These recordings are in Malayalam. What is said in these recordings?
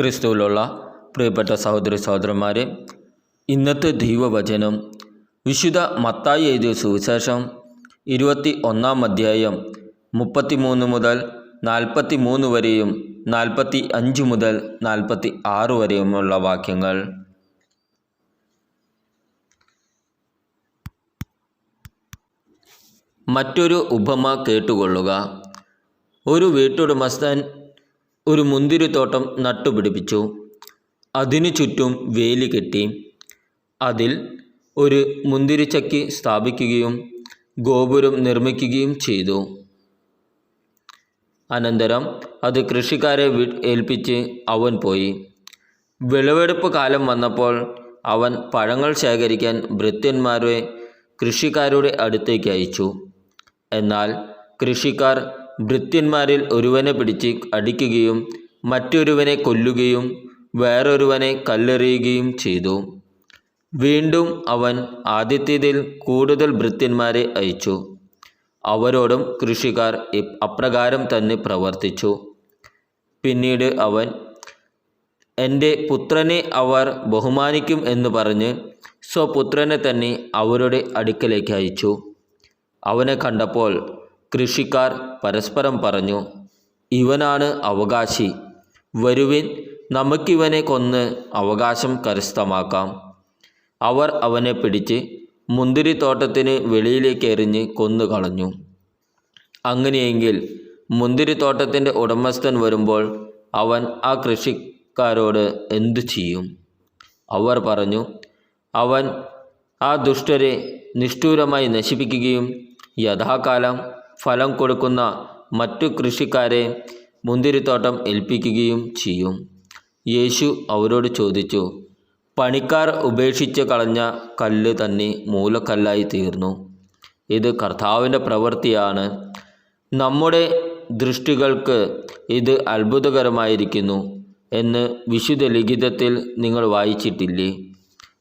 ക്രിസ്തുവിലുള്ള പ്രിയപ്പെട്ട സഹോദരി സഹോദരന്മാരെ ഇന്നത്തെ ദൈവവചനം വിശുദ്ധ മത്തായി എഴുതിയ സുവിശേഷം ഇരുപത്തി ഒന്നാം അധ്യായം മുപ്പത്തി മൂന്ന് മുതൽ നാൽപ്പത്തി മൂന്ന് വരെയും നാൽപ്പത്തി അഞ്ച് മുതൽ നാൽപ്പത്തി ആറ് വരെയുമുള്ള വാക്യങ്ങൾ. മറ്റൊരു ഉപമ കേട്ടുകൊള്ളുക. ഒരു വീട്ടുടമസ്ഥൻ ഒരു മുന്തിരിത്തോട്ടം നട്ടുപിടിപ്പിച്ചു. അതിനു ചുറ്റും വേലി കെട്ടി. അതിൽ ഒരു മുന്തിരിച്ചക്കി സ്ഥാപിക്കുകയും ഗോപുരം നിർമ്മിക്കുകയും ചെയ്തു. അനന്തരം അത് കൃഷിക്കാരെ ഏൽപ്പിച്ച് അവൻ പോയി. വിളവെടുപ്പ് കാലം വന്നപ്പോൾ അവൻ പഴങ്ങൾ ശേഖരിക്കാൻ ഭൃത്യന്മാരെ കൃഷിക്കാരുടെ അടുത്തേക്ക് അയച്ചു. എന്നാൽ കൃഷിക്കാർ ഭൃത്യന്മാരിൽ ഒരുവനെ പിടിച്ച് അടിക്കുകയും മറ്റൊരുവനെ കൊല്ലുകയും വേറൊരുവനെ കല്ലെറിയുകയും ചെയ്തു. വീണ്ടും അവൻ ആദ്യത്തേതിൽ കൂടുതൽ ഭൃത്യന്മാരെ അയച്ചു. അവരോടും കൃഷിക്കാർ അപ്രകാരം തന്നെ പ്രവർത്തിച്ചു. പിന്നീട് അവൻ എന്റെ പുത്രനെ അവർ ബഹുമാനിക്കും എന്ന് പറഞ്ഞ് സ്വപുത്രനെ തന്നെ അവരുടെ അടുക്കലേക്ക് അയച്ചു. അവനെ കണ്ടപ്പോൾ കൃഷിക്കാർ പരസ്പരം പറഞ്ഞു ഇവനാണ് അവകാശി. വരുവിൻ നമുക്കിവനെ കൊന്ന് അവകാശം കരസ്ഥമാക്കാം. അവർ അവനെ പിടിച്ച് മുന്തിരിത്തോട്ടത്തിന് വെളിയിലേക്ക് എറിഞ്ഞ് കൊന്നുകളഞ്ഞു അങ്ങനെയെങ്കിൽ മുന്തിരിത്തോട്ടത്തിന്റെ ഉടമസ്ഥൻ വരുമ്പോൾ അവൻ ആ കൃഷിക്കാരോട് എന്തു ചെയ്യും? അവർ പറഞ്ഞു അവൻ ആ ദുഷ്ടരെ നിഷ്ഠൂരമായി നശിപ്പിക്കുകയും യഥാകാലം ഫലം കൊടുക്കുന്ന മറ്റു കൃഷിക്കാരെ മുന്തിരിത്തോട്ടം ഏൽപ്പിക്കുകയും ചെയ്യും. യേശു അവരോട് ചോദിച്ചു പണിക്കാർ ഉപേക്ഷിച്ച് കളഞ്ഞ കല്ല് തന്നെ മൂലക്കല്ലായി തീർന്നു. ഇത് കർത്താവിന്റെ പ്രവൃത്തിയാണ്. നമ്മുടെ ദൃഷ്ടികൾക്ക് ഇത് അത്ഭുതകരമായിരിക്കുന്നു എന്ന് വിശുദ്ധ ലിഖിതത്തിൽ നിങ്ങൾ വായിച്ചിട്ടില്ലേ?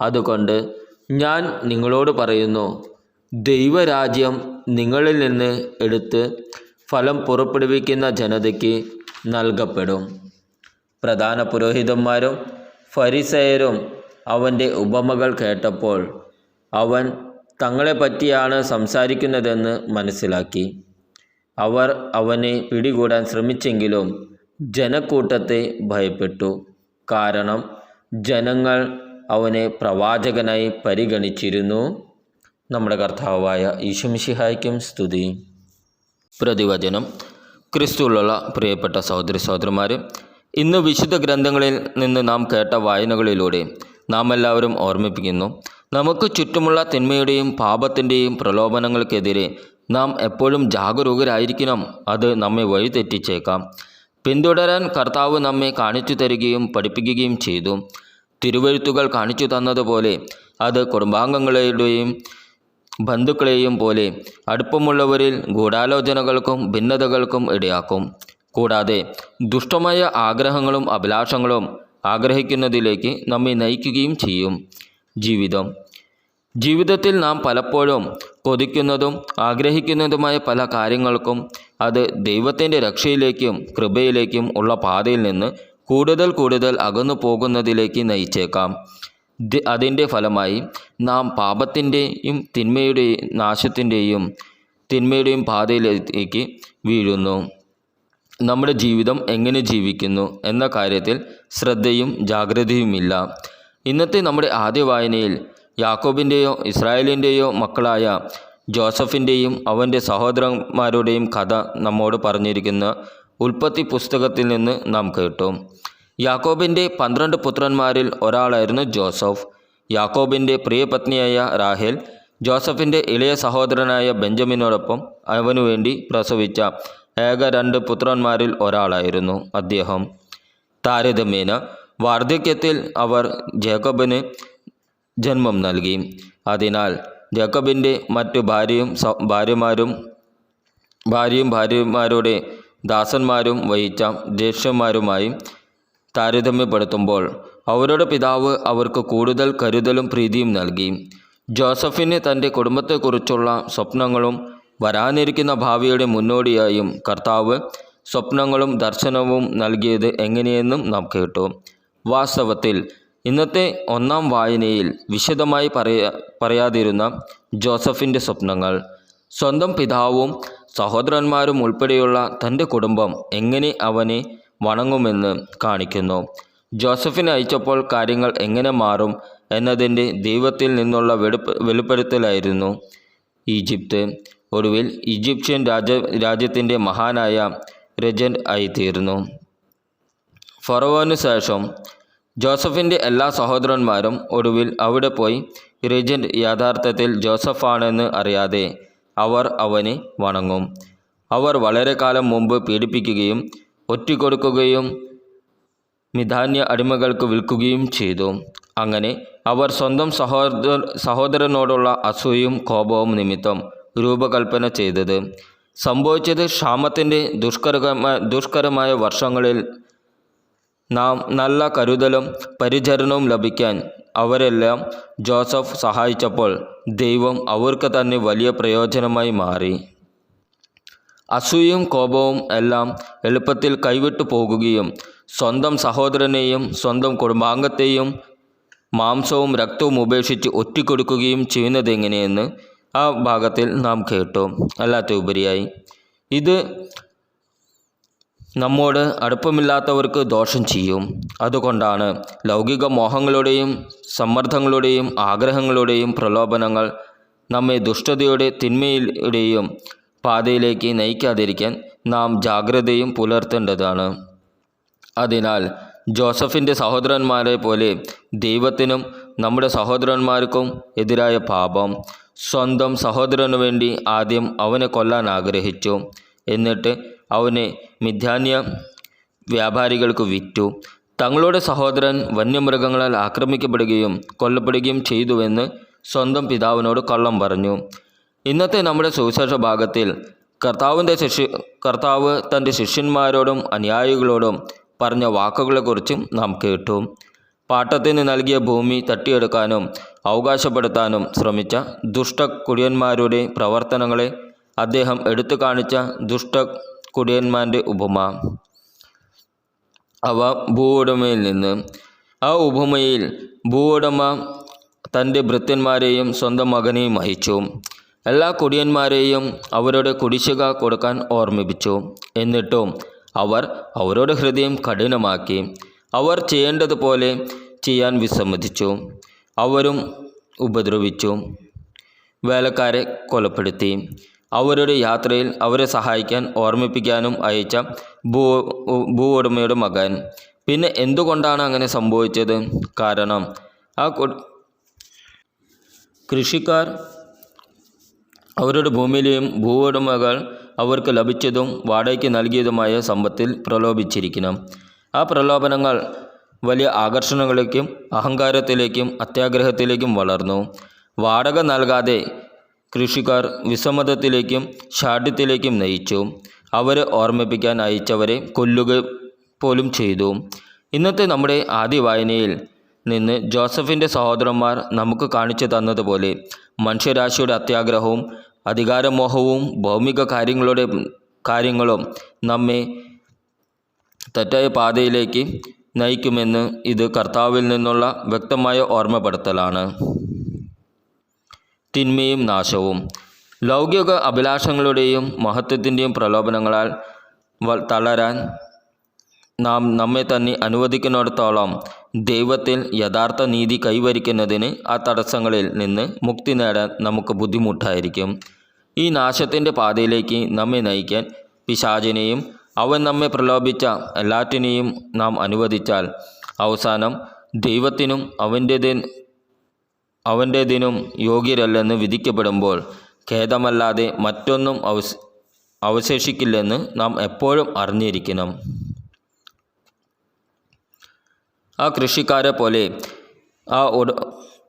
അതുകൊണ്ട് ഞാൻ നിങ്ങളോട് പറയുന്നു ദൈവരാജ്യം നിങ്ങളിൽ നിന്ന് എടുത്ത് ഫലം പുറപ്പെടുവിക്കുന്ന ജനതയ്ക്ക് നൽകപ്പെടും. പ്രധാന പുരോഹിതന്മാരും ഫരിസയരും അവന്റെ ഉപമകൾ കേട്ടപ്പോൾ അവൻ തങ്ങളെ പറ്റിയാണ് സംസാരിക്കുന്നതെന്ന് മനസ്സിലാക്കി. അവർ അവനെ പിടികൂടാൻ ശ്രമിച്ചെങ്കിലും ജനക്കൂട്ടത്തെ ഭയപ്പെട്ടു. കാരണം ജനങ്ങൾ അവനെ പ്രവാചകനായി പരിഗണിച്ചിരുന്നു. നമ്മുടെ കർത്താവായ ഈശുമിഷിഹായ്ക്കും സ്തുതി. പ്രതിവചനം. ക്രിസ്തുവിലുള്ള പ്രിയപ്പെട്ട സഹോദരി സഹോദരന്മാരെ ഇന്ന് വിശുദ്ധ ഗ്രന്ഥങ്ങളിൽ നിന്ന് നാം കേട്ട വായനകളിലൂടെ നാം എല്ലാവരും ഓർമ്മിപ്പിക്കുന്നു. നമുക്ക് ചുറ്റുമുള്ള തിന്മയുടെയും പാപത്തിന്റെയും പ്രലോഭനങ്ങൾക്കെതിരെ നാം എപ്പോഴും ജാഗരൂകരായിരിക്കണം. അത് നമ്മെ വഴിതെറ്റിച്ചേക്കാം. പിന്തുടരാൻ കർത്താവ് നമ്മെ കാണിച്ചു തരികയും പഠിപ്പിക്കുകയും ചെയ്തു. തിരുവഴുത്തുകൾ കാണിച്ചു തന്നതുപോലെ അത് കുടുംബാംഗങ്ങളുടെയും ബന്ധുക്കളെയും പോലെ അടുപ്പമുള്ളവരിൽ ഗൂഢാലോചനകൾക്കും ഭിന്നതകൾക്കും ഇടയാക്കും. കൂടാതെ ദുഷ്ടമായ ആഗ്രഹങ്ങളും അഭിലാഷങ്ങളും ആഗ്രഹിക്കുന്നതിലേക്ക് നമ്മെ നയിക്കുകയും ചെയ്യും. ജീവിതം. ജീവിതത്തിൽ നാം പലപ്പോഴും കൊതിക്കുന്നതും ആഗ്രഹിക്കുന്നതുമായ പല കാര്യങ്ങൾക്കും അത് ദൈവത്തിന്റെ രക്ഷയിലേക്കും കൃപയിലേക്കും ഉള്ള പാതയിൽ നിന്ന് കൂടുതൽ കൂടുതൽ അകന്നു പോകുന്നതിലേക്ക് നയിച്ചേക്കാം. അതിന്റെ ഫലമായി നാം പാപത്തിന്റെയും തിന്മയുടെയും നാശത്തിന്റെയും തിന്മയുടെയും പാതയിലേക്ക് വീഴുന്നു. നമ്മുടെ ജീവിതം എങ്ങനെ ജീവിക്കുന്നു എന്ന കാര്യത്തിൽ ശ്രദ്ധയും ജാഗ്രതയുമില്ല. ഇന്നത്തെ നമ്മുടെ ആദ്യ വായനയിൽ യാക്കോബിന്റെയോ ഇസ്രായേലിന്റെയോ മക്കളായ ജോസഫിന്റെയും അവന്റെ സഹോദരന്മാരുടെയും കഥ നമ്മോട് പറഞ്ഞിരിക്കുന്ന ഉൽപ്പത്തി പുസ്തകത്തിൽ നിന്ന് നാം കേട്ടു. യാക്കോബിന്റെ പന്ത്രണ്ട് പുത്രന്മാരിൽ ഒരാളായിരുന്നു ജോസഫ്. യാക്കോബിന്റെ പ്രിയപത്നിയായ റാഹേൽ ജോസഫിന്റെ ഇളയ സഹോദരനായ ബെഞ്ചമിനോടൊപ്പം അവനു വേണ്ടി പ്രസവിച്ച ഏക രണ്ട് പുത്രന്മാരിൽ ഒരാളായിരുന്നു അദ്ദേഹം. താരതമ്യേന വാർദ്ധക്യത്തിൽ അവർ ജേക്കബിന് ജന്മം നൽകി. അതിനാൽ ജേക്കബിന്റെ മറ്റു ഭാര്യയും ഭാര്യമാരും ഭാര്യയും ഭാര്യമാരുടെ ദാസന്മാരും വഹിച്ച ജ്യേഷ്ഠന്മാരുമായി താരതമ്യപ്പെടുത്തുമ്പോൾ അവരുടെ പിതാവ് അവർക്ക് കൂടുതൽ കരുതലും പ്രീതിയും നൽകി. ജോസഫിന് തന്റെ കുടുംബത്തെക്കുറിച്ചുള്ള സ്വപ്നങ്ങളും വരാനിരിക്കുന്ന ഭാവിയുടെ മുന്നോടിയായും കർത്താവ് സ്വപ്നങ്ങളും ദർശനവും നൽകിയത് എങ്ങനെയെന്നും നാം കേട്ടു. വാസ്തവത്തിൽ ഇന്നത്തെ ഒന്നാം വായനയിൽ വിശദമായി പറയാ പറയാതിരുന്ന ജോസഫിന്റെ സ്വപ്നങ്ങൾ. സ്വന്തം പിതാവും സഹോദരന്മാരും ഉൾപ്പെടെയുള്ള തന്റെ കുടുംബം എങ്ങനെ അവനെ വണങ്ങുമെന്ന് കാണിക്കുന്നു. ജോസഫിനെ അയച്ചപ്പോൾ കാര്യങ്ങൾ എങ്ങനെ മാറും എന്നതിന്റെ ദൈവത്തിൽ നിന്നുള്ള വെളുപ്പ് വെളിപ്പെടുത്തലായിരുന്നു. ഈജിപ്ത് ഒടുവിൽ ഈജിപ്ഷ്യൻ രാജ രാജ്യത്തിന്റെ മഹാനായ രജന്റ് ആയിത്തീർന്നു. ഫറവോന് ശേഷം ജോസഫിന്റെ എല്ലാ സഹോദരന്മാരും ഒടുവിൽ അവിടെ പോയി രജന്റ് യഥാർത്ഥത്തിൽ ജോസഫാണെന്ന് അറിയാതെ അവർ അവന് വണങ്ങും. അവർ വളരെ കാലം മുമ്പ് പീഡിപ്പിക്കുകയും ഒറ്റിക്കൊടുക്കുകയും മിധാന്യ അടിമകൾക്ക് വിൽക്കുകയും ചെയ്തു. അങ്ങനെ അവർ സ്വന്തം സഹോദര സഹോദരനോടുള്ള അസൂയും കോപവും നിമിത്തം രൂപകൽപ്പന ചെയ്തത്. സംഭവിച്ചത് ക്ഷാമത്തിന്റെ ദുഷ്കരമായ ദുഷ്കരമായ വർഷങ്ങളിൽ നാം നല്ല കരുതലും പരിചരണവും ലഭിക്കാൻ അവരെല്ലാം ജോസഫ് സഹായിച്ചപ്പോൾ ദൈവം അവർക്ക് തന്നെ വലിയ പ്രയോജനമായി മാറി. അസൂയും കോപവും എല്ലാം എളുപ്പത്തിൽ കൈവിട്ടു പോകുകയും സ്വന്തം സഹോദരനെയും സ്വന്തം കുടുംബാംഗത്തെയും മാംസവും രക്തവും ഉപേക്ഷിച്ച് ഒറ്റിക്കൊടുക്കുകയും ചെയ്യുന്നതെങ്ങനെയെന്ന് ആ ഭാഗത്തിൽ നാം കേട്ടു. അല്ലാത്ത ഉപരിയായി ഇത് നമ്മോട് അടുപ്പമില്ലാത്തവർക്ക് ദോഷം ചെയ്യും. അതുകൊണ്ടാണ് ലൗകിക മോഹങ്ങളുടെയും സമ്മർദ്ദങ്ങളുടെയും ആഗ്രഹങ്ങളുടെയും പ്രലോഭനങ്ങൾ നമ്മെ ദുഷ്ടതയുടെ തിന്മയുടെയും പാതയിലേക്ക് നയിക്കാതിരിക്കാൻ നാം ജാഗ്രതയും പുലർത്തേണ്ടതാണ്. അതിനാൽ ജോസഫിന്റെ സഹോദരന്മാരെ പോലെ ദൈവത്തിനും നമ്മുടെ സഹോദരന്മാർക്കും എതിരായ പാപം. സ്വന്തം സഹോദരനു വേണ്ടി ആദ്യം അവനെ കൊല്ലാൻ ആഗ്രഹിച്ചു. എന്നിട്ട് അവനെ മിഥ്യാന്യ വ്യാപാരികൾക്ക് വിറ്റു. തങ്ങളുടെ സഹോദരൻ വന്യമൃഗങ്ങളാൽ ആക്രമിക്കപ്പെടുകയും കൊല്ലപ്പെടുകയും ചെയ്തുവെന്ന് സ്വന്തം പിതാവിനോട് കള്ളം പറഞ്ഞു. ഇന്നത്തെ നമ്മുടെ സുവിശേഷ ഭാഗത്തിൽ കർത്താവിന്റെ ശിഷ്യ കർത്താവ് തന്റെ ശിഷ്യന്മാരോടും അനുയായികളോടും പറഞ്ഞ വാക്കുകളെക്കുറിച്ചും നാം കേട്ടു. പാട്ടത്തിന് നൽകിയ ഭൂമി തട്ടിയെടുക്കാനും അവകാശപ്പെടുത്താനും ശ്രമിച്ച ദുഷ്ട കുടിയന്മാരുടെ പ്രവർത്തനങ്ങളെ അദ്ദേഹം എടുത്തു കാണിച്ച ദുഷ്ട കുടിയന്മാരുടെ ഉപമ. അവ ഭൂവുടമയിൽ നിന്ന് ആ ഉപമയിൽ ഭൂവുടമ തന്റെ ഭൃത്യന്മാരെയും സ്വന്തം മകനെയും അയച്ചു. എല്ലാ കുടിയന്മാരെയും അവരുടെ കുടിശ്ശിക കൊടുക്കാൻ ഓർമ്മിപ്പിച്ചു. എന്നിട്ടും അവർ അവരുടെ ഹൃദയം കഠിനമാക്കി. അവർ ചെയ്യേണ്ടതുപോലെ ചെയ്യാൻ വിസമ്മതിച്ചു. അവരും ഉപദ്രവിച്ചു. വേലക്കാരെ കൊലപ്പെടുത്തി. അവരുടെ യാത്രയിൽ അവരെ സഹായിക്കാൻ ഓർമ്മിപ്പിക്കാനും അയച്ച ഭൂ ഉടമയുടെ മകൻ. പിന്നെ എന്തുകൊണ്ടാണ് അങ്ങനെ സംഭവിച്ചത്? കാരണം ആ കൃഷിക്കാർ അവരുടെ ഭൂമിയിലെയും ഭൂവുടമകൾ അവർക്ക് ലഭിച്ചതും വാടകയ്ക്ക് നൽകിയതുമായ സമ്പത്തിൽ പ്രലോഭിച്ചിരിക്കണം. ആ പ്രലോഭനങ്ങൾ വലിയ ആകർഷണങ്ങളിലേക്കും അഹങ്കാരത്തിലേക്കും അത്യാഗ്രഹത്തിലേക്കും വളർന്നു. വാടക നൽകാതെ കൃഷിക്കാർ വിസമ്മതത്തിലേക്കും ഷാഠ്യത്തിലേക്കും നയിച്ചു. അവരെ ഓർമ്മിപ്പിക്കാൻ അയച്ചവരെ കൊല്ലുക പോലും ചെയ്തു. ഇന്നത്തെ നമ്മുടെ ആദ്യ വായനയിൽ നിന്ന് ജോസഫിന്റെ സഹോദരന്മാർ നമുക്ക് കാണിച്ചു തന്നതുപോലെ മനുഷ്യരാശിയുടെ അത്യാഗ്രഹവും അധികാരമോഹവും ഭൗമിക കാര്യങ്ങളുടെ കാര്യങ്ങളും നമ്മെ തെറ്റായ പാതയിലേക്ക് നയിക്കുമെന്ന് ഇത് കർത്താവിൽ നിന്നുള്ള വ്യക്തമായ ഓർമ്മപ്പെടുത്തലാണ്. തിന്മയും നാശവും. ലൗകിക അഭിലാഷങ്ങളുടെയും മഹത്വത്തിന്റെയും പ്രലോഭനങ്ങളാൽ തളരാൻ നാം നമ്മെ തന്നെ അനുവദിക്കുന്നിടത്തോളം ദൈവത്തിൽ യഥാർത്ഥ നീതി കൈവരിക്കുന്നതിന് ആ തടസ്സങ്ങളിൽ നിന്ന് മുക്തി നേടാൻ നമുക്ക് ബുദ്ധിമുട്ടായിരിക്കും. ഈ നാശത്തിന്റെ പാതയിലേക്ക് നമ്മെ നയിക്കാൻ പിശാചിനെയും അവൻ നമ്മെ പ്രലോഭിച്ച എല്ലാറ്റിനെയും നാം അനുവദിച്ചാൽ അവസാനം ദൈവത്തിനും അവന്റേത് അവന്റേതിനും യോഗ്യരല്ലെന്ന് വിധിക്കപ്പെടുമ്പോൾ ഖേദമല്ലാതെ മറ്റൊന്നും അവശ അവശേഷിക്കില്ലെന്ന് നാം എപ്പോഴും അറിഞ്ഞിരിക്കണം. ആ കൃഷിക്കാരെ പോലെ ആ ഉട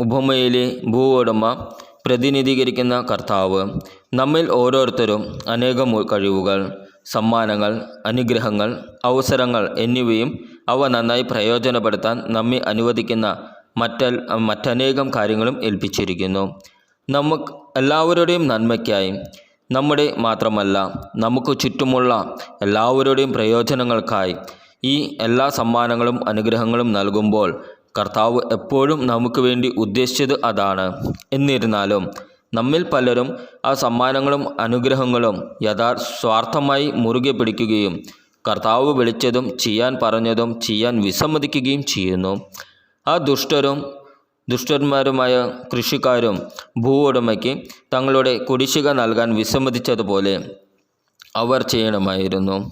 ഉപമയിലെ ഭൂ ഉടമ പ്രതിനിധീകരിക്കുന്ന കർത്താവ് നമ്മിൽ ഓരോരുത്തരും അനേകം കഴിവുകൾ സമ്മാനങ്ങൾ അനുഗ്രഹങ്ങൾ അവസരങ്ങൾ എന്നിവയും അവ നന്നായി പ്രയോജനപ്പെടുത്താൻ നമ്മെ അനുവദിക്കുന്ന മറ്റ മറ്റനേകം കാര്യങ്ങളും ഏൽപ്പിച്ചിരിക്കുന്നു. നമുക്ക് എല്ലാവരുടെയും നന്മയ്ക്കായി നമ്മുടെ മാത്രമല്ല നമുക്ക് ചുറ്റുമുള്ള എല്ലാവരുടെയും പ്രയോജനങ്ങൾക്കായി ഈ എല്ലാ സമ്മാനങ്ങളും അനുഗ്രഹങ്ങളും നൽകുമ്പോൾ കർത്താവ് എപ്പോഴും നമുക്ക് വേണ്ടി ഉദ്ദേശിച്ചത് അതാണ്. എന്നിരുന്നാലും നമ്മിൽ പലരും ആ സമ്മാനങ്ങളും അനുഗ്രഹങ്ങളും യഥാർ സ്വാർത്ഥമായി മുറുകെ പിടിക്കുകയും കർത്താവ് വിളിച്ചതും ചെയ്യാൻ പറഞ്ഞതും ചെയ്യാൻ വിസമ്മതിക്കുകയും ചെയ്യുന്നു. ആ ദുഷ്ടരും ദുഷ്ടന്മാരുമായ കൃഷിക്കാരും ഭൂ ഉടമയ്ക്ക് തങ്ങളുടെ കുടിശ്ശിക നൽകാൻ വിസമ്മതിച്ചതുപോലെ അവർ ചെയ്യണമായിരുന്നു.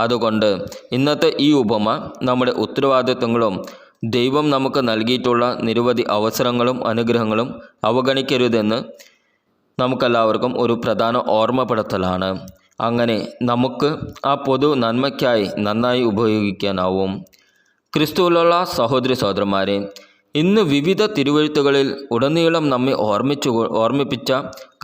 അതുകൊണ്ട് ഇന്നത്തെ ഈ ഉപമ നമ്മുടെ ഉത്തരവാദിത്വങ്ങളും ദൈവം നമുക്ക് നൽകിയിട്ടുള്ള നിരവധി അവസരങ്ങളും അനുഗ്രഹങ്ങളും അവഗണിക്കരുതെന്ന് നമുക്കെല്ലാവർക്കും ഒരു പ്രധാന ഓർമ്മപ്പെടുത്തലാണ്. അങ്ങനെ നമുക്ക് ആ പൊതു നന്മയ്ക്കായി നന്നായി ഉപയോഗിക്കാനാവും. ക്രിസ്തുവിലുള്ള സഹോദരി സഹോദരന്മാരെ ഇന്ന് വിവിധ തിരുവഴുത്തുകളിൽ ഉടനീളം നമ്മെ ഓർമ്മിച്ചു ഓർമ്മിപ്പിച്ച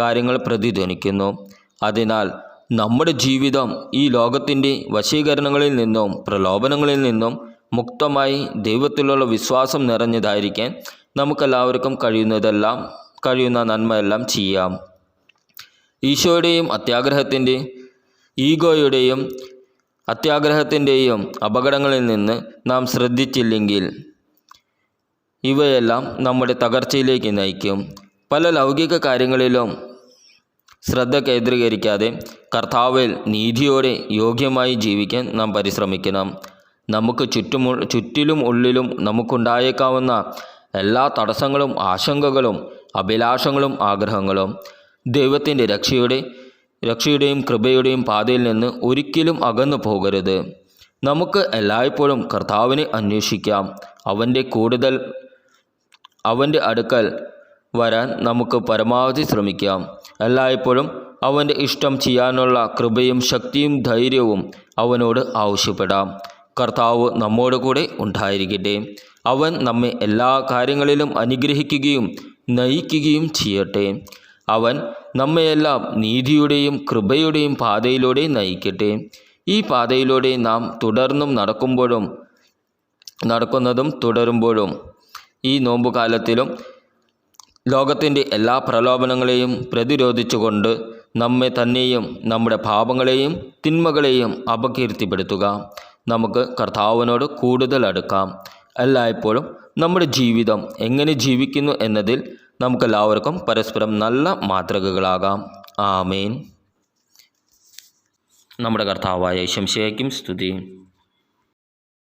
കാര്യങ്ങൾ പ്രതിധ്വനിക്കുന്നു. അതിനാൽ നമ്മുടെ ജീവിതം ഈ ലോകത്തിന്റെ വശീകരണങ്ങളിൽ നിന്നും പ്രലോഭനങ്ങളിൽ നിന്നും മുക്തമായി ദൈവത്തിലുള്ള വിശ്വാസം നിറഞ്ഞതായിരിക്കാൻ നമുക്കെല്ലാവർക്കും കഴിയുന്നതെല്ലാം കഴിയുന്ന നന്മയെല്ലാം ചെയ്യാം. ഈശോയുടെയും അത്യാഗ്രഹത്തിന്റെ ഈഗോയുടെയും അത്യാഗ്രഹത്തിന്റെയും അപകടങ്ങളിൽ നിന്ന് നാം ശ്രദ്ധിച്ചില്ലെങ്കിൽ ഇവയെല്ലാം നമ്മുടെ തകർച്ചയിലേക്ക് നയിക്കും. പല ലൗകിക കാര്യങ്ങളിലും ശ്രദ്ധ കേന്ദ്രീകരിക്കാതെ കർത്താവിൽ നീതിയോടെ യോഗ്യമായി ജീവിക്കാൻ നാം പരിശ്രമിക്കണം. നമുക്ക് ചുറ്റുമു ചുറ്റിലും ഉള്ളിലും നമുക്കുണ്ടായേക്കാവുന്ന എല്ലാ തടസ്സങ്ങളും ആശങ്കകളും അഭിലാഷങ്ങളും ആഗ്രഹങ്ങളും ദൈവത്തിന്റെ രക്ഷയുടെ രക്ഷയുടെയും കൃപയുടെയും പാതയിൽ നിന്ന് ഒരിക്കലും അകന്നു പോകരുത്. നമുക്ക് എല്ലായ്പ്പോഴും കർത്താവിനെ അന്വേഷിക്കാം. അവന്റെ കൂടുതൽ അവന്റെ അടുക്കൽ വരാൻ നമുക്ക് പരമാവധി ശ്രമിക്കാം. എല്ലായ്പ്പോഴും അവന്റെ ഇഷ്ടം ചെയ്യാനുള്ള കൃപയും ശക്തിയും ധൈര്യവും അവനോട് ആവശ്യപ്പെടാം. കർത്താവ് നമ്മോട് കൂടെ ഉണ്ടായിരിക്കട്ടെ. അവൻ നമ്മെ എല്ലാ കാര്യങ്ങളിലും അനുഗ്രഹിക്കുകയും നയിക്കുകയും ചെയ്യട്ടെ. അവൻ നമ്മയെല്ലാം നീതിയുടെയും കൃപയുടെയും പാതയിലൂടെ നയിക്കട്ടെ. ഈ പാതയിലൂടെ നാം തുടർന്നും നടക്കുമ്പോഴും നടക്കുന്നതും തുടരുമ്പോഴും ഈ നോമ്പുകാലത്തിലും ലോകത്തിന്റെ എല്ലാ പ്രലോഭനങ്ങളെയും പ്രതിരോധിച്ചുകൊണ്ട് നമ്മെ തന്നെയും നമ്മുടെ പാപങ്ങളെയും തിന്മകളെയും അപകീർത്തിപ്പെടുത്തുക. നമുക്ക് കർത്താവിനോട് കൂടുതൽ അടുക്കാം. എല്ലായ്പ്പോഴും നമ്മുടെ ജീവിതം എങ്ങനെ ജീവിക്കുന്നു എന്നതിൽ നമുക്കെല്ലാവർക്കും പരസ്പരം നല്ല മാതൃകകളാകാം. ആമേൻ. നമ്മുടെ കർത്താവായ ശംശയ്ക്കും സ്തുതി.